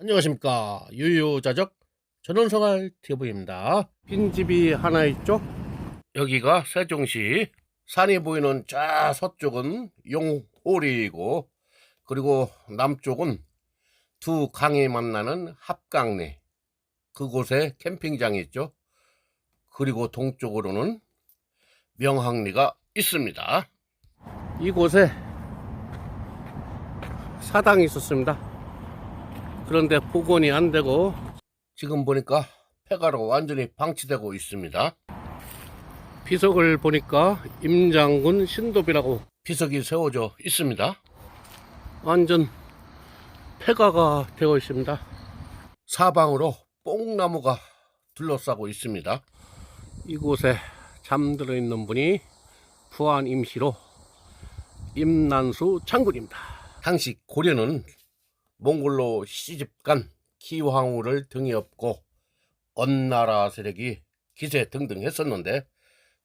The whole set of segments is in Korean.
안녕하십니까. 유유자적 전원생활 TV입니다. 빈집이 하나 있죠? 여기가 세종시 산이 보이는 저 서쪽은 용호리이고 그리고 남쪽은 두 강이 만나는 합강리. 그곳에 캠핑장이 있죠. 그리고 동쪽으로는 명항리가 있습니다. 이곳에 사당이 있었습니다 그런데 복원이 안 되고 지금 보니까 폐가로 완전히 방치되고 있습니다. 비석을 보니까 임장군 신도비라고 비석이 세워져 있습니다. 완전 폐가가 되어 있습니다. 사방으로 뽕나무가 둘러싸고 있습니다. 이곳에 잠들어 있는 분이 부안 임시로 임난수 장군입니다. 당시 고려는 몽골로 시집간 기황후를 등에 업고 언나라 세력이 기세 등등 했었는데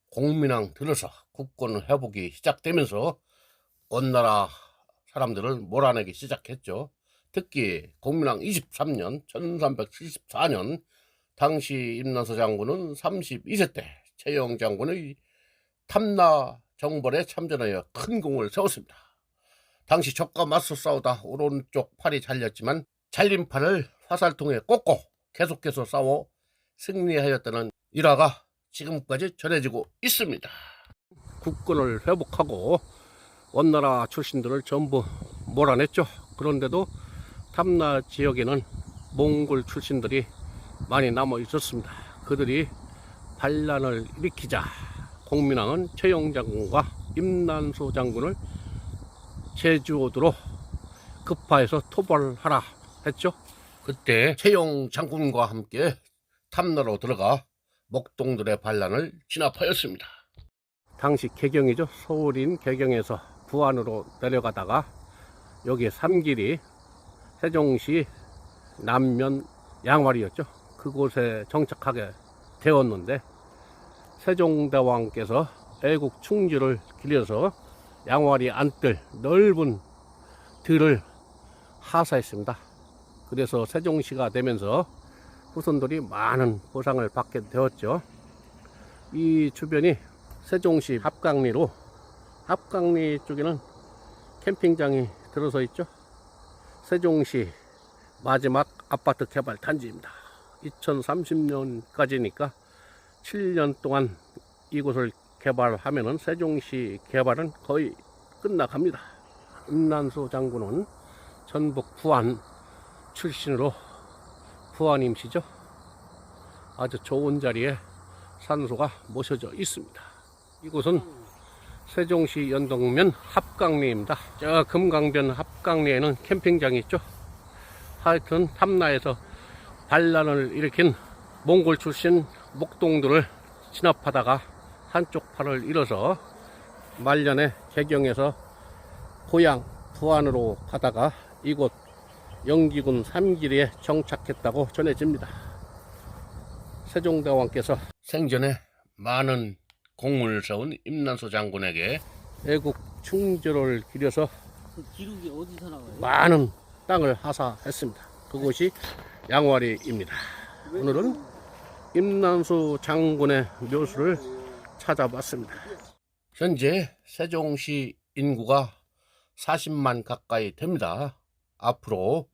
공민왕 들어서 국권 회복이 시작되면서 언나라 사람들을 몰아내기 시작했죠. 특히 공민왕 23년 1374년 당시 임나서 장군은 32세 때 최영 장군의 탐나 정벌에 참전하여 큰 공을 세웠습니다. 당시 적과 맞서 싸우다 오른쪽 팔이 잘렸지만 잘린 팔을 화살통에 꽂고 계속해서 싸워 승리하였다는 일화가 지금까지 전해지고 있습니다. 국권을 회복하고 원나라 출신들을 전부 몰아냈죠. 그런데도 탐나 지역에는 몽골 출신들이 많이 남아 있었습니다. 그들이 반란을 일으키자 공민왕은 최영 장군과 임난소 장군을 제주도로 급파해서 토벌하라 했죠. 그때 최용 장군과 함께 탐나로 들어가 목동들의 반란을 진압하였습니다. 당시 개경이죠. 서울인 개경에서 부안으로 내려가다가 여기 삼길이 세종시 남면 양화리였죠. 그곳에 정착하게 되었는데 세종대왕께서 애국 충주를 길러서 양화리 안뜰 넓은 들을 하사했습니다. 그래서 세종시가 되면서 후손들이 많은 보상을 받게 되었죠. 이 주변이 세종시 합강리로 합강리 쪽에는 캠핑장이 들어서 있죠. 세종시 마지막 아파트 개발 단지입니다. 2030년까지니까 7년 동안 이곳을 개발하면은 세종시 개발은 거의 끝나갑니다. 임난수 장군은 전북 부안 출신으로 부안임시죠. 아주 좋은 자리에 산소가 모셔져 있습니다. 이곳은 세종시 연동면 합강리입니다. 저 금강변 합강리에는 캠핑장이 있죠. 하여튼 탐나에서 반란을 일으킨 몽골 출신 목동들을 진압하다가 한쪽 팔을 잃어서 말년에 개경에서 고향 부안으로 가다가 이곳 영기군 삼길에 정착했다고 전해집니다. 세종대왕께서 생전에 많은 공을 세운 임난소 장군에게 애국 충주를 기려서 그 기록이 어디서 나와요? 많은 땅을 하사했습니다. 그곳이 양화리입니다. 오늘은 임난수 장군의 묘수를 찾아봤습니다. 현재 세종시 인구가 40만 가까이 됩니다. 앞으로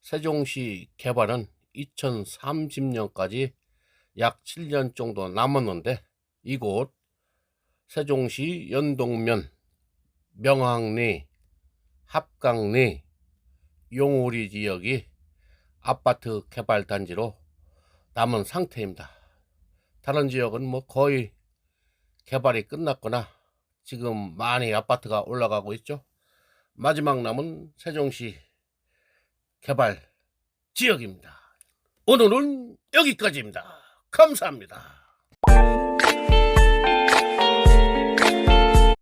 세종시 개발은 2030년까지 약 7년 정도 남았는데 이곳 세종시 연동면, 명항리, 합강리, 용오리 지역이 아파트 개발 단지로 남은 상태입니다. 다른 지역은 뭐 거의 개발이 끝났거나 지금 많이 아파트가 올라가고 있죠. 마지막 남은 세종시 개발 지역입니다. 오늘은 여기까지입니다. 감사합니다.